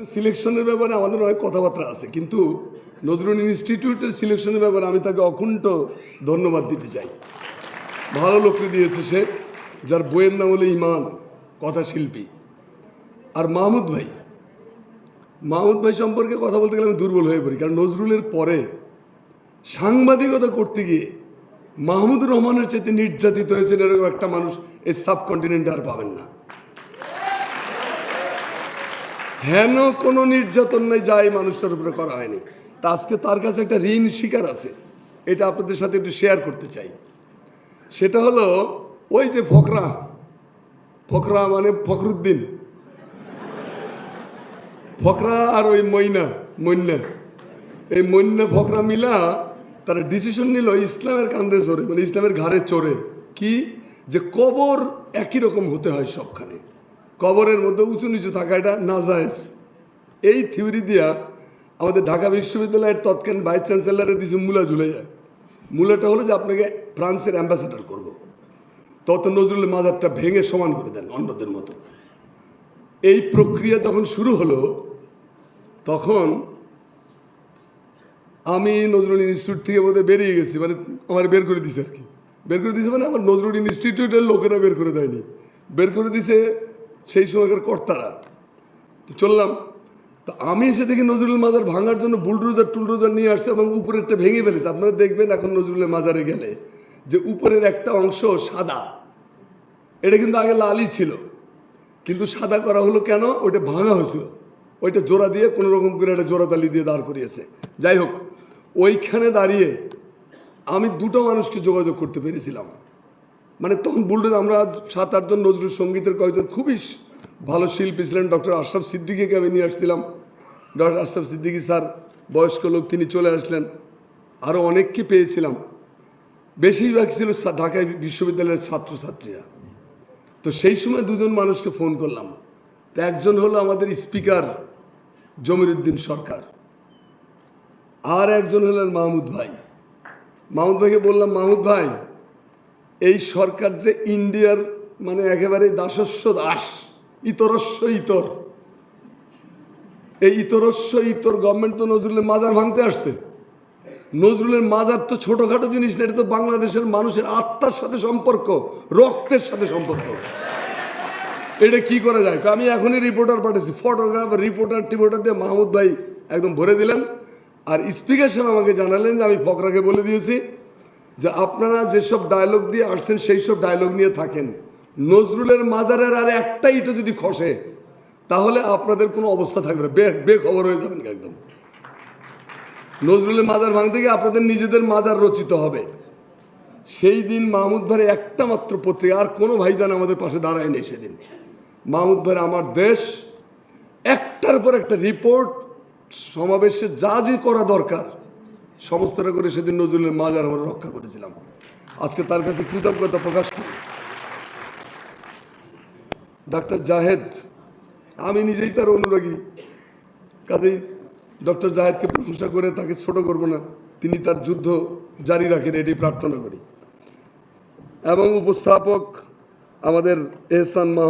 সিলেকশনের ব্যাপারে আমাদের অনেক কথাবার্তা আছে, কিন্তু নজরুল ইনস্টিটিউটের সিলেকশনের ব্যাপারে আমি তাকে অকুণ্ঠ ধন্যবাদ দিতে চাই। ভালো লোককে দিয়েছে সে, যার বইয়ের নাম হলো ইমান, কথা শিল্পী। আর মাহমুদ ভাই মাহমুদ ভাই সম্পর্কে কথা বলতে গেলে আমি দুর্বল হয়ে পড়ি, কারণ নজরুলের পরে সাংবাদিকতা করতে গিয়ে মাহমুদুর রহমানের চেয়ে নির্যাতিত হয়েছেন এরকম একটা মানুষ এই সাবকন্টিনেন্টে আর পাবেন না। হেন কোনো নির্যাতন নাই, যা এই মানুষটার উপরে করা হয়নি। তা আজকে তার কাছে একটা ঋণ শিকার আছে, এটা আপনাদের সাথে একটু শেয়ার করতে চাই। সেটা হলো, ওই যে ফকরা ফকরা মানে ফখরুদ্দিন। ফকরা আর ওই মইনা মইনা। এই মইনা, ফকরা মিলা তারা ডিসিশন নিল ইসলামের কান্দে চড়ে মানে ইসলামের ঘাড়ে চড়ে, কি? যে কবর একই রকম হতে হয় সবখানে। কবরের মধ্যে উঁচু নিচু থাকা এটা নাজায়েজ। এই থিওরি দিয়া আমাদের ঢাকা বিশ্ববিদ্যালয়ের তৎকালীন ভাইস চ্যান্সেলারে দিয়েছে মূলা ঝুলে যায় মূলাটা হলো যে আপনাকে ফ্রান্সের অ্যাম্বাসেডার করব। তত নজরুলের মাজারটা ভেঙে সমান করে দেন অন্যদের মতো। এই প্রক্রিয়া যখন শুরু হলো, তখন আমি নজরুল ইনস্টিটিউট থেকে বোধহয় বেরিয়ে গেছি মানে আমার বের করে দিছে আর কি। বের করে দিছে মানে আমার নজরুল ইনস্টিটিউটের লোকেরা বের করে দেয়নি। বের করে দিছে সেই সময়কার কর্তারা। তো চললাম। তো আমি এসে দেখি নজরুল মাজার ভাঙার জন্য বুলডোজার, টুলডোজার নিয়ে আসছে এবং উপরেরটা ভেঙে ফেলেছে। আপনারা দেখবেন এখন নজরুলের মাজারে গেলে যে উপরের একটা অংশ সাদা। এটা কিন্তু আগে লালই ছিল। কিন্তু সাদা করা হলো কেন? ওইটা ভাঙা হয়েছিল। ওইটা জোড়া দিয়ে কোনো রকম করে একটা জোড়া তালি দিয়ে দাঁড় করিয়েছে। যাই হোক, ওইখানে দাঁড়িয়ে আমি দুটো মানুষকে যোগাযোগ করতে পেরেছিলাম। মানে তখন বুলডোজ আমরা সাত আটজন নজরুল সঙ্গীতের কয়েকজন খুবই ভালো শিল্পী ছিলেন, ডক্টর আশরাফ সিদ্দিকিকে আমি নিয়ে আসছিলাম। ডক্টর আশরাফ সিদ্দিকি স্যার, বয়স্ক লোক, তিনি চলে আসলেন। আরও অনেককে পেয়েছিলাম। বেশিরভাগ ছিল ঢাকায় বিশ্ববিদ্যালয়ের ছাত্রছাত্রীরা। তো সেই সময় দুজন মানুষকে ফোন করলাম। তো একজন হলো আমাদের স্পিকার জমিরুদ্দিন সরকার। আর একজন হলেন মাহমুদ ভাই। মাহমুদ ভাইকে বললাম, মাহমুদ ভাই এই সরকার যে ইন্ডিয়ার মানে একেবারে দাসস্ব দাস ইতরস্য ইতর। এই ইতরস্ব ইতর গভর্নমেন্ট তো নজরুলের মাজার ভাঙতে আসছে। নজরুলের মাজার তো ছোটোখাটো জিনিস না, এটা তো বাংলাদেশের মানুষের আত্মার সাথে সম্পর্ক, রক্তের সাথে সম্পর্ক। এটা কি করা যায়? আমি এখনই রিপোর্টার পাঠিয়েছি ফটোগ্রাফার রিপোর্টার টিপোর্টার দিয়ে মাহমুদ ভাই একদম ভরে দিলেন। আর স্পিকার সাহেব আমাকে জানালেন যে আমি ফকরাকে বলে দিয়েছি যে আপনারা যেসব ডায়লগ দিয়ে আসছেন সেই সব ডায়লগ নিয়ে থাকেন। নজরুলের মাজারের আর একটা ইটো যদি খসে, তাহলে আপনাদের কোনো অবস্থা থাকবে না। বে বেখবর হয়ে যাবেন একদম। নজরুলের মাজার ভাঙতে গিয়ে আপনাদের নিজেদের মাজার রচিত হবে। সেই দিন মাহমুদ ভাইয়ের একটা মাত্র পত্রিকা, আর কোনো ভাইজান আমাদের পাশে দাঁড়ায়নি সেদিন। মাহমুদ ভাইয়ের আমার দেশ, একটার পর একটা রিপোর্ট সমাবেশে যা যে করা দরকার সমস্তটা করে সেদিন নজরুলের মাজার আমরা রক্ষা করেছিলাম। আজকে তার কাছে কৃতজ্ঞতা প্রকাশ করি। ডাক্তার জাহেদ, আমি নিজেই তার অনুরাগী। কাজেই ডক্টর জাহেদকে প্রশংসা করে তাকে ছোট করব না, তিনি তার যুদ্ধ জারি রাখেন, এটি প্রার্থনা করি। এবং উপস্থাপক আমাদের এহসান